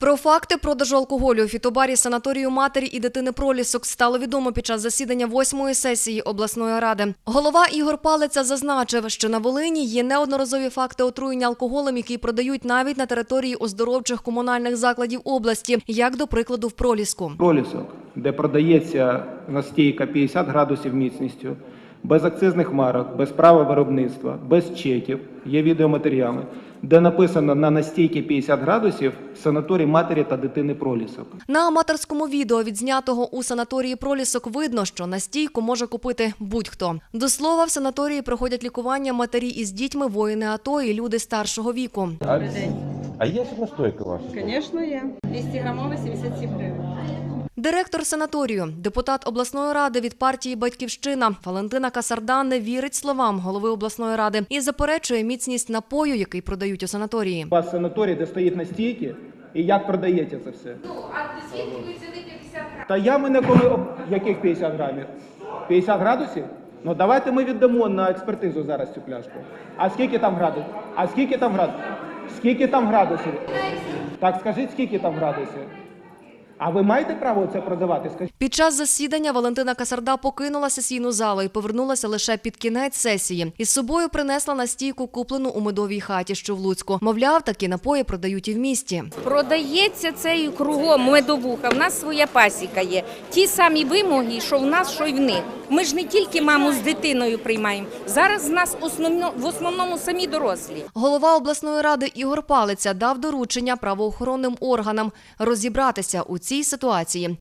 Про факти продажу алкоголю у фітобарі санаторію матері і дитини Пролісок стало відомо під час засідання восьмої сесії обласної ради. Голова Ігор Палиця зазначив, що на Волині є неодноразові факти отруєння алкоголем, які продають навіть на території оздоровчих комунальних закладів області, як до прикладу в Проліску. Пролісок, де продається настійка 50 градусів міцністю, без акцизних марок, без права виробництва, без чеків, є відеоматеріали, де написано на настійки 50 градусів санаторій матері та дитини Пролісок. На аматорському відео, відзнятого у санаторії Пролісок, видно, що настійку може купити будь-хто. До слова, в санаторії проходять лікування матері із дітьми, воїни АТО і люди старшого віку. А, а є ж настойка ваша? Звісно, є. 200 грамовий 77 гривень. Директор санаторію, депутат обласної ради від партії Батьківщина Валентина Касардан не вірить словам голови обласної ради і заперечує міцність напою, який продають у санаторії. У вас санаторій, де стоїть настійки, і як продаєте це все? Ну, а звідки ви взяли 50 грамів? Та я мене коли об- яких 50 грамів? 50 градусів? Ну давайте ми віддамо на експертизу зараз цю пляшку. А скільки там градусів? А скільки там градусів? Скільки там градусів? Так скажіть, скільки там градусів? А ви маєте право це продавати? Скажіть. Під час засідання Валентина Касарда покинула сесійну залу і повернулася лише під кінець сесії. Із собою принесла настійку, куплену у медовій хаті, що в Луцьку. Мовляв, такі напої продають і в місті. Продається цей кругом медовуха. В нас своя пасіка є. Ті самі вимоги, що в нас, що й в них. Ми ж не тільки маму з дитиною приймаємо. Зараз з нас основно, в основному самі дорослі. Голова обласної ради Ігор Палиця дав доручення правоохоронним органам розібратися у цій ситуації